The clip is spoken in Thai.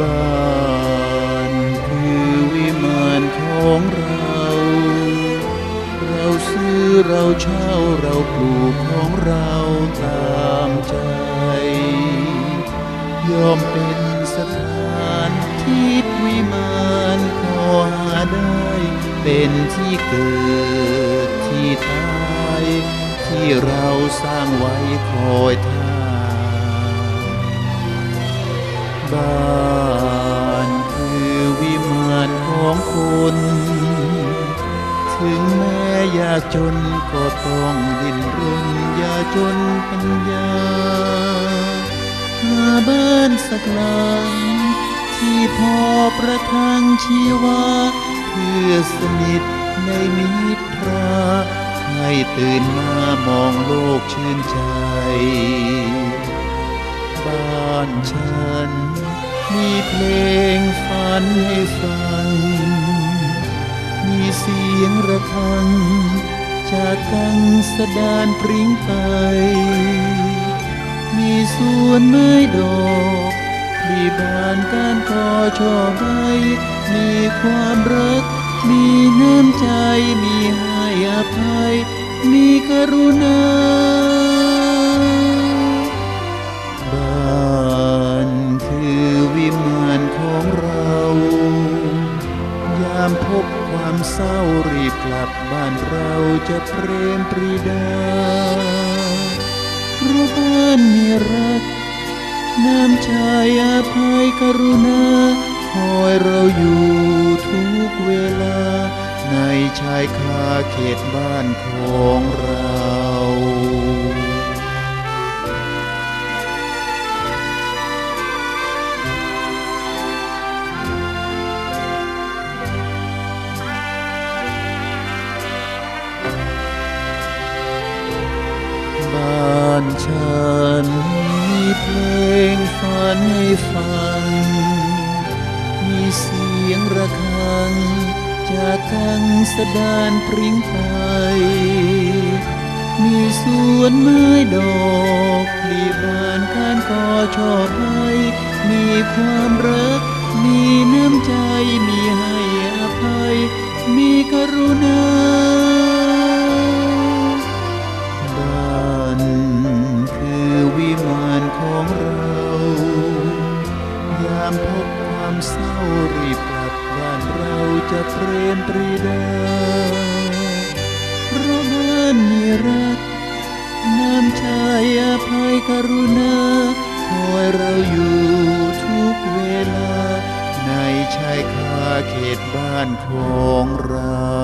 บ้านคือวิมานของเรา เราซื้อเราเช่าเราปลูกของเราตามใจ ยอมเป็นสถานที่วิมานขอหาได้ เป็นที่เกิดที่ตาย ที่เราสร้างไว้คอยท่าบ้าน ถึงแม้ยากจนก็ต้องดิ้นรนยาจนปัญญาหาบ้านสักหลังที่พอประทังชีวา เพื่อสนิทในมิตราให้ตื่นมามองโลกชื่นใจ บ้านฉัน มีเพลงฝันให้ฟัง เสียงระฆัง จากกังสดานปริ้งไป มีสวนไม้ดอกพลีบานการกอช่อใบมีความรัก มีน้ำใจ มีให้อภัย มีกรุณาบ้านคือวิมานของเรา ยามพบ ความเศร้ารีบกลับบ้านเราจะเพรมปรีดาเพราะบ้านมีรัก น้ำใจอาภัยกรุณาคอยเราอยู่ทุกเวลา ในชายคาเขตบ้านของเรา เพลงฝันให้ฟัง มีเสียงระฆัง จากกังสดานปริ้งไป มีสวนไม้ดอกมีบานข้านกอช่อใบมีความรัก มีน้ำใจ รีบกลับบ้านเราจะเพรมปรีดาเพราะบ้านมีรักน้ำใจอภัยกรุณาคอยเราอยู่ทุกเวลา ในชายคาเขตบ้านของเรา